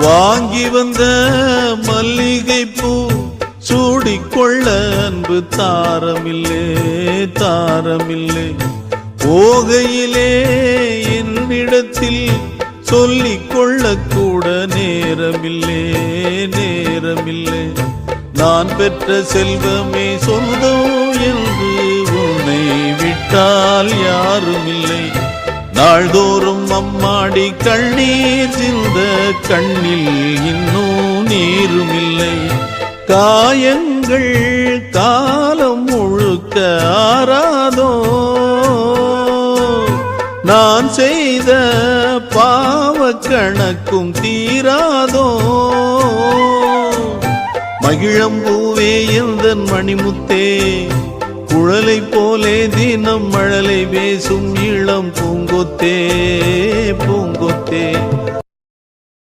வாங்கி வந்த மல்லிகை பூ சூடிக்கொள்ள அன்பு தாரமில்லே தாரமில்லே. போகையிலே என்னிடத்தில் சொல்லிக்கொள்ள கூட நேரமில்லே நேரமில்லை. நான் பெற்ற செல்வமே சொந்தம் என்று உன்னை விட்டால் யாருமில்லை. நாள்தோறும் அம்மாடி கண்ணீர் சிந்த கண்ணில் இன்னும் நீரும் இல்லை காயங்கள் காலம் முழுக்க ஆறாதோ? நான் செய்த பாவ கணக்கும் தீராதோ? மகிழம்பூவே எந்தன் மணிமுத்தே குழலை போலே தினம் மழலை பேசும் இளம் பூங்கொத்தே பூங்கொத்தே.